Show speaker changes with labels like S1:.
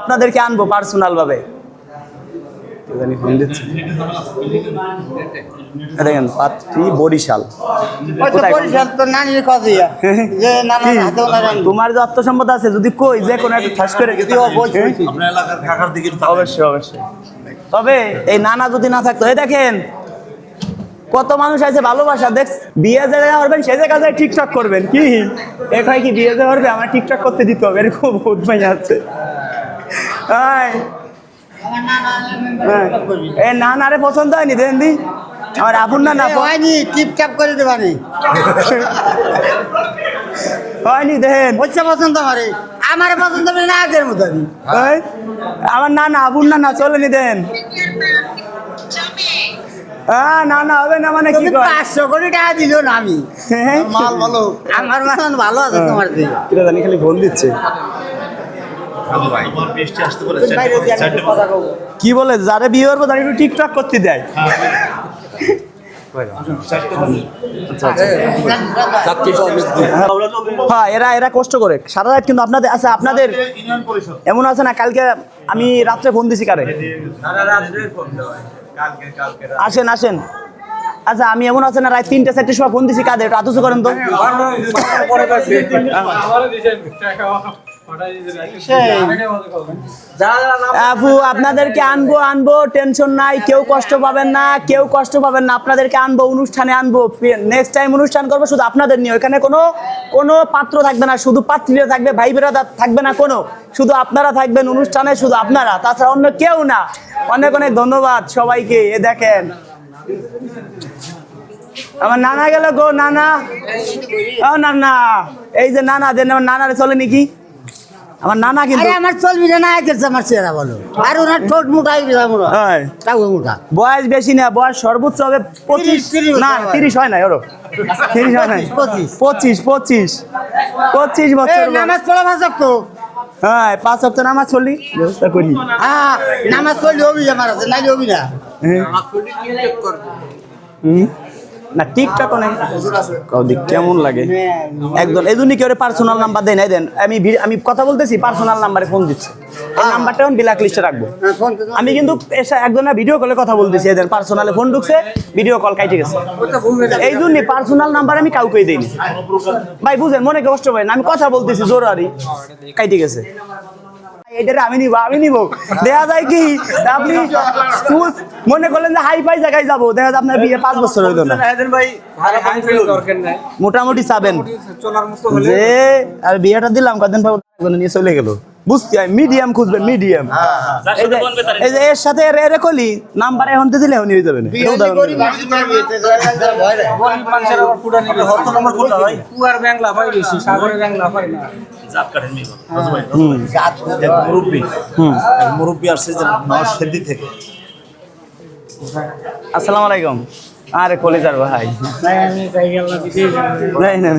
S1: আপনাদেরকে আনব পার্সোনাল ভাবে। দেখেন পাত্রী বরিশাল। তোমার যে আত্মসম্পদ আছে যদি কই যে কোনো একটা ঠাস করে অবশ্যই অবশ্যই। তবে এই নানা যদি না থাকতো এই দেখেন কত মানুষ আছে ভালোবাসা। দেখ বিয়ে যে করবেন সেই জায়গায় ঠিকঠাক করবেন। কি? এখানে কি বিয়ে যে করবে? আমার ঠিকঠাক করতে দিতে হবে এরকম বহুত আছে। হ্যাঁ এ না না রে পছন্দ হয়নি দেন দি আমার আপন না না
S2: হয়নি টিপটাপ করে দেবানি।
S1: হয়নি দেন।
S2: হচ্ছে পছন্দ আমারে। আমার পছন্দ হবে না আগের মতো আমি।
S1: আমার না না আবুর না না চলেনি দেন। হ্যাঁ না না হবে না মানে কি
S2: পাঁচশো কোটি টাকা দিল না আমি।
S1: হ্যাঁ?
S3: মাল ভালো।
S2: আমার মান ভালো আছে তোমার দিয়ে
S1: জানি খালি ফোন দিচ্ছে। কি বলে যারে বিয়ে করব তার একটু ঠিকঠাক করতে দেয়। হ্যাঁ এরা এরা কষ্ট করে। সারা রাত কিন্তু আপনাদের আচ্ছা আপনাদের এমন আছে না কালকে আমি রাত্রে ফোন দিছি কারে? আসেন আসেন। আচ্ছা আমি এমন আছে না রাত তিনটে চারটের সময় ফোন দিছি কাদের? একটু আতুসু করেন তো। আপু আপনাদেরকে আনব আনব, টেনশন নাই, কেউ কষ্ট পাবেন না, কেউ কষ্ট পাবেন না, আপনাদেরকে আনব, অনুষ্ঠানে আনব নেক্সট টাইম অনুষ্ঠান করব, শুধু আপনাদের নিয়ে ওখানে কোনো কোনো পাত্র থাকবে না, শুধু পাত্রীরা থাকবে ভাই বেরাদা থাকবে না কোনো, শুধু আপনারা থাকবেন অনুষ্ঠানে, শুধু আপনারা, তাছাড়া অন্য কেউ না। অনেক অনেক ধন্যবাদ সবাইকে, এ দেখেন। আমার নানা গেল গো, নানা। ও, নানা, এই যে নানা, দেন, আমার নানারে চলে নাকি? আমার নানা কিন্তু
S2: আরে আমার চলবি না গেছে আমার চেহারা বলো। আর ওনার ঠোঁট মোটা হয়ে গেছে মোটা
S1: হ্যাঁ।
S2: তাও মোটা
S1: বয়স বেশি না বয়স সর্বোচ্চ হবে পঁচিশ না তিরিশ হয় না ওরো তিরিশ হয় না।
S2: পঁচিশ।
S1: পঁচিশ। পঁচিশ বছর
S2: নামাজ পড়া ভাষক তো
S1: হ্যাঁ পাঁচ সপ্তাহ নামাজ চললি ব্যবস্থা করি।
S2: হ্যাঁ নামাজ পড়লে হবি আমার আছে নাই হবি না
S1: হ্যাঁ। হুম। না টিকটক অনেক কৌদিক কেমন লাগে? একদম এই জন্য কেউ পার্সোনাল নাম্বার দেয় নাই? দেন আমি আমি কথা বলতেছি পার্সোনাল নাম্বারে ফোন দিচ্ছি। এই নাম্বারটা আমি ব্ল্যাক লিস্টে রাখব।
S2: হ্যাঁ, তো।
S1: আমি কিন্তু এসে একজনের ভিডিও কলে কথা বলতেছি। এদের পার্সোনালে ফোন ঢুকছে ভিডিও কল কাইটে গেছে। এই জন্য পার্সোনাল নাম্বার আমি কাউকে দিইনি। ভাই বুঝেন মনে কষ্ট হয় না আমি কথা বলতেছি জোরারি কাইটে গেছে। এটারে আমি নিব আমি নিব। দেখা যায় কি আপনি মনে করলেন যে হাই ফাই জায়গায় যাব দেখা যায় আপনার বিয়ে পাঁচ বছর হইতো না। মোটামুটি চাবেন। যে আর বিয়েটা দিলাম কদিন পর নিয়ে চলে গেল। বুঝছি আমি মিডিয়াম খুঁজবেন মিডিয়াম এই যে এর সাথে এর এর কলি নাম্বার এখন দিয়ে দিলে হয়ে দাও না। আসসালামু আলাইকুম। আরে কলিজার ভাই। না